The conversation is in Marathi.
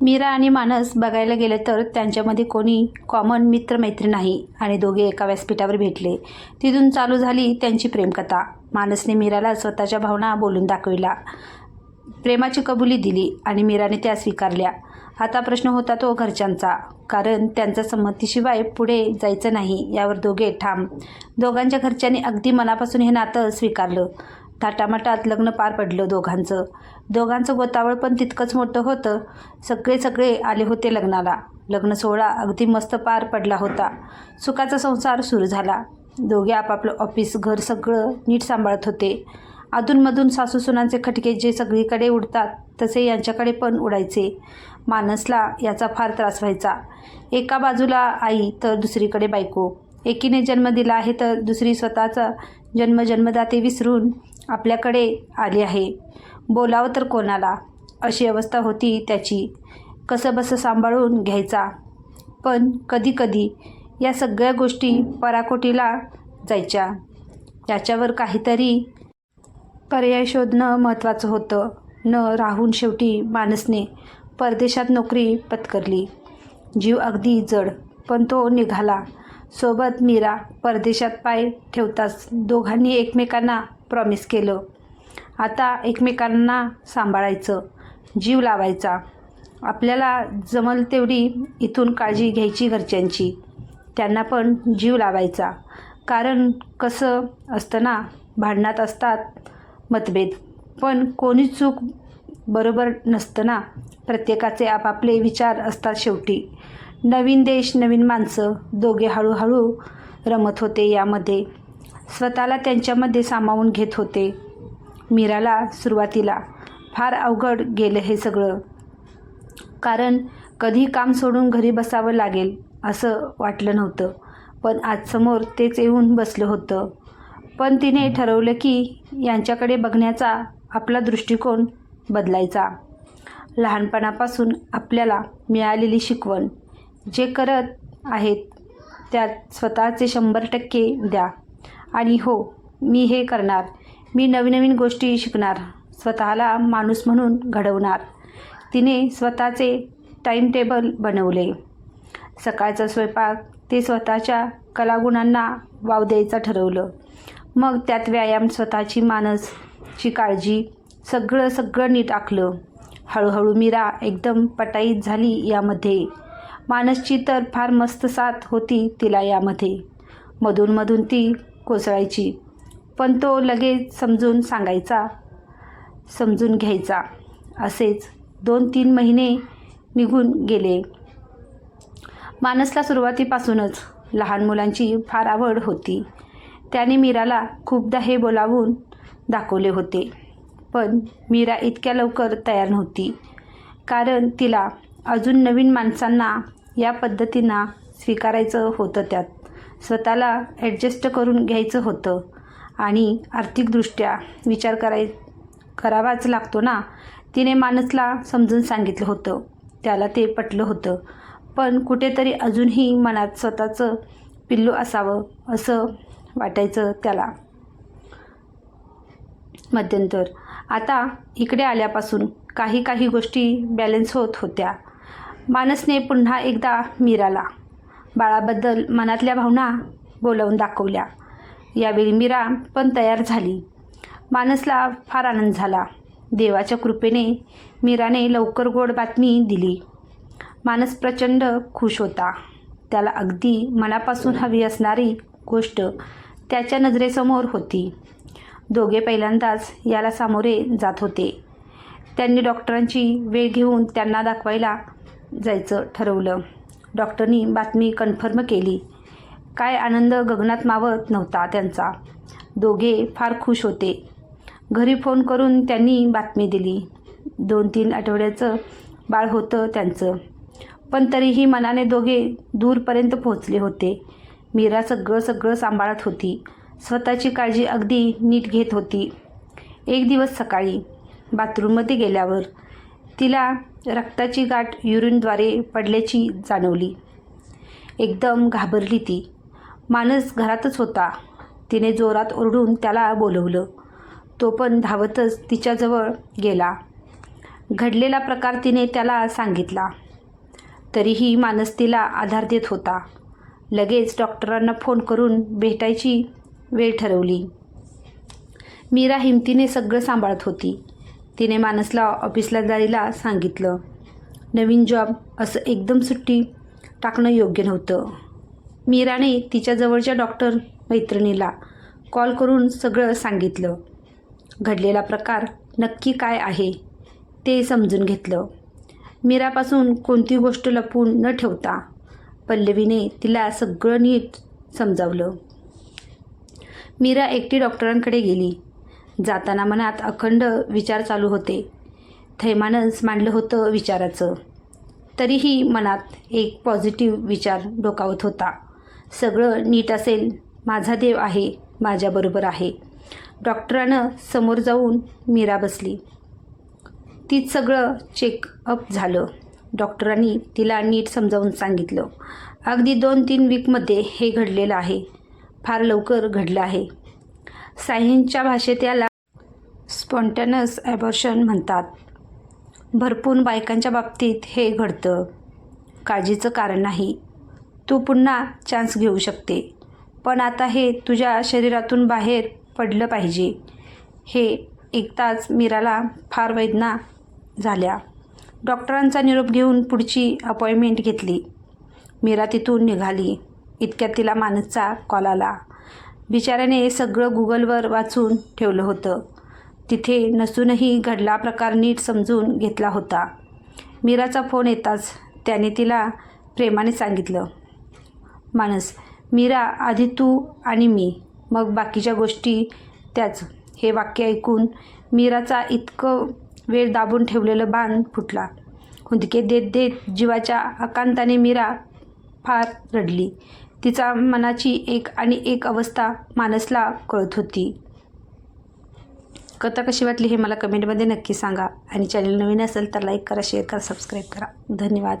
मीरा आणि मानस बघायला गेलं तर त्यांच्यामध्ये कोणी कॉमन मित्रमैत्री नाही आणि दोघे एका व्यासपीठावर भेटले. तिथून चालू झाली त्यांची प्रेमकथा. मानसने मीराला स्वतःच्या भावना बोलून दाखविला. प्रेमाची कबुली दिली आणि मीराने त्या स्वीकारल्या. आता प्रश्न होता तो घरच्यांचा कारण त्यांच्या संमतीशिवाय पुढे जायचं नाही यावर दोघे ठाम. दोघांच्या घरच्यांनी अगदी मनापासून हे नातं स्वीकारलं. थाटामाटात लग्न पार पडलं दोघांचं. दोघांचं गोतावळ पण तितकंच मोठं होतं. सगळे सगळे आले होते लग्नाला. लग्न सोहळा अगदी मस्त पार पडला होता. सुखाचा संसार सुरू झाला. दोघे आपापलं ऑफिस घर सगळं नीट सांभाळत होते. अधूनमधून सासूसुनांचे खटके जे सगळीकडे उडतात तसे यांच्याकडे पण उडायचे. मानसला याचा फार त्रास व्हायचा. एका बाजूला आई तर दुसरीकडे बायको. एकीने जन्म दिला आहे तर दुसरी स्वतःचा जन्म जन्मदाते विसरून आपल्याकडे आली आहे. बोलावं तर कोणाला? अशी अवस्था होती त्याची. कसं बसं सांभाळून घ्यायचा. पण कधीकधी या सगळ्या गोष्टी पराकोटीला जायच्या. याच्यावर काहीतरी पर्याय शोधणं महत्त्वाचं होतं. न राहून शेवटी माणसने परदेशात नोकरी पत्करली. जीव अगदी जड पण तो निघाला. सोबत मीरा परदेशात पाय ठेवताच दोघांनी एकमेकांना प्रॉमिस केलं. आता एकमेकांना सांभाळायचं जीव लावायचा. आपल्याला जमल तेवढी इथून काळजी घ्यायची घरच्यांची. त्यांना पण जीव लावायचा. कारण कसं असतं ना भांडणात असतात मतभेद. पण कोणी चूक बरोबर नसतं ना. प्रत्येकाचे आपापले विचार असतात शेवटी. नवीन देश नवीन माणसं दोघे हळूहळू रमत होते यामध्ये. स्वतःला त्यांच्यामध्ये सामावून घेत होते. मीराला सुरुवातीला फार अवघड गेलं हे सगळं. कारण कधी काम सोडून घरी बसावं लागेल असं वाटलं नव्हतं. पण आज समोर तेच येऊन बसलं होतं. पण तिने ठरवलं की यांच्याकडे बघण्याचा आपला दृष्टिकोन बदलायचा. लहानपणापासून आपल्याला मिळालेली शिकवण जे करत आहेत त्यात स्वतःचे शंभर टक्के द्या. आणि हो मी हे करणार. मी नवीन गोष्टी शिकणार. स्वतःला माणूस म्हणून घडवणार. तिने स्वतःचे टाईमटेबल बनवले. सकाळचा स्वयंपाक ते स्वतःच्या कलागुणांना वाव द्यायचं ठरवलं. मग त्यात व्यायाम स्वतःची मानसची काळजी सगळं सगळं नीट आखलं. हळूहळू मीरा एकदम पटाईत झाली यामध्ये. मानसची तर फार मस्त साथ होती तिला यामध्ये. मधूनमधून ती कोसळायची. पण तो लगेच समजून सांगायचा समजून घ्यायचा. असेच दोन तीन महिने निघून गेले. मानसला सुरुवातीपासूनच लहान मुलांची फार आवड होती. त्याने मीराला खूपदा हे बोलावून दाखवले होते. पण मीरा इतक्या लवकर तयार नव्हती. कारण तिला अजून नवीन माणसांना या पद्धतींना स्वीकारायचं होतं त्यात. स्वतःला ॲडजस्ट करून घ्यायचं होतं. आणि आर्थिकदृष्ट्या विचार कराय करावाच लागतो ना? तिने मानसला समजून सांगितलं होतं. त्याला ते पटलं होतं. पण कुठेतरी अजूनही मनात स्वतःचं पिल्लू असावं असं वाटायचं त्याला. मध्यंतर. आता इकडे आल्यापासून काही काही गोष्टी बॅलन्स होत होत्या. मानसने पुन्हा एकदा मीराला बाळाबद्दल मनातल्या भावना बोलवून दाखवल्या. यावेळी मीरा पण तयार झाली. मानसला फार आनंद झाला. देवाच्या कृपेने मीराने लवकर गोड बातमी दिली. मानस प्रचंड खुश होता. त्याला अगदी मनापासून हवी असणारी गोष्ट त्याच्या नजरेसमोर होती. दोघे पहिल्यांदाच याला सामोरे जात होते. त्यांनी डॉक्टरांची वेळ घेऊन त्यांना दाखवायला जायचं ठरवलं. डॉक्टरनी बातमी कन्फर्म केली. काय आनंद गगनात मावत नव्हता त्यांचा. दोघे फार खुश होते. घरी फोन करून त्यांनी बातमी दिली. दोन तीन आठवड्याचं बाळ होतं त्यांचं. पण तरीही मनाने दोघे दूरपर्यंत पोहोचले होते. मीरा सगळं सगळं सांभाळत होती. स्वतःची काळजी अगदी नीट घेत होती. एक दिवस सकाळी बाथरूममध्ये गेल्यावर तिला रक्ताची गाठ युरिनद्वारे पडल्याची जाणवली. एकदम घाबरली ती. मानस घरातच होता. तिने जोरात ओरडून त्याला बोलवलं. तो पण धावतच तिच्याजवळ गेला. घडलेला प्रकार तिने त्याला सांगितला. तरीही मानस तिला आधार देत होता. लगेच डॉक्टरांना फोन करून भेटायची वेळ ठरवली. मीरा हिमतीने सगळं सांभाळत होती. तिने मानसला ऑफिसला जायला सांगितलं. नवीन जॉब असं एकदम सुट्टी टाकणं योग्य नव्हतं. मीराने तिच्या जवळच्या डॉक्टर मैत्रिणीला कॉल करून सगळं सांगितलं. घडलेला प्रकार नक्की काय आहे ते समजून घेतलं. मीरापासून कोणती गोष्ट लपवून न ठेवता पल्लवीने तिला सगळं नीट समजावलं. मीरा एकटी डॉक्टरांकडे गेली. जाताना मनात अखंड विचार चालू होते. थैमानच मांडलं होतं विचाराचं. तरीही मनात एक पॉझिटिव्ह विचार डोकावत होता. सगळं नीट असेल माझा देव आहे माझ्याबरोबर आहे. डॉक्टरानं समोर जाऊन मीरा बसली. तीच सगळं चेकअप झालं. डॉक्टरांनी तिला नीट समजावून सांगितलं. अगदी दोन तीन वीकमध्ये हे घडलेलं आहे. फार लवकर घडलं आहे. सायन्सच्या भाषेत याला स्पॉन्टॅनस ॲबॉर्शन म्हणतात. भरपूर बायकांच्या बाबतीत हे घडतं. काळजीचं कारण नाही. तू पुन्हा चान्स घेऊ शकते. पण आता हे तुझ्या शरीरातून बाहेर पडलं पाहिजे. हे ऐकताच मीराला फार वेदना झाल्या. डॉक्टरांचा निरोप घेऊन पुढची अपॉइंटमेंट घेतली. मीरा तिथून निघाली. इतक्यात तिला मानसचा कॉल आला. बिचाऱ्याने सगळं गुगलवर वाचून ठेवलं होतं. तिथे नसूनही घडला प्रकार नीट समजून घेतला होता. मीराचा फोन येताच त्याने तिला प्रेमाने सांगितलं माणस मीरा आधी तू आणि मी. मग बाकीच्या गोष्टी त्याच. हे वाक्य ऐकून मीराचा इतकं वेळ दाबून ठेवलेलं बाण फुटला. हुंदके देत देत जीवाच्या आकांताने मीरा फार रडली. तिचा मनाची एक आणि एक अवस्था मानसला कळत होती. कथा कशी वाटली हे मला कमेंटमध्ये नक्की सांगा. आणि चॅनल नवीन असेल तर लाईक करा शेअर करा सबस्क्राईब करा. धन्यवाद.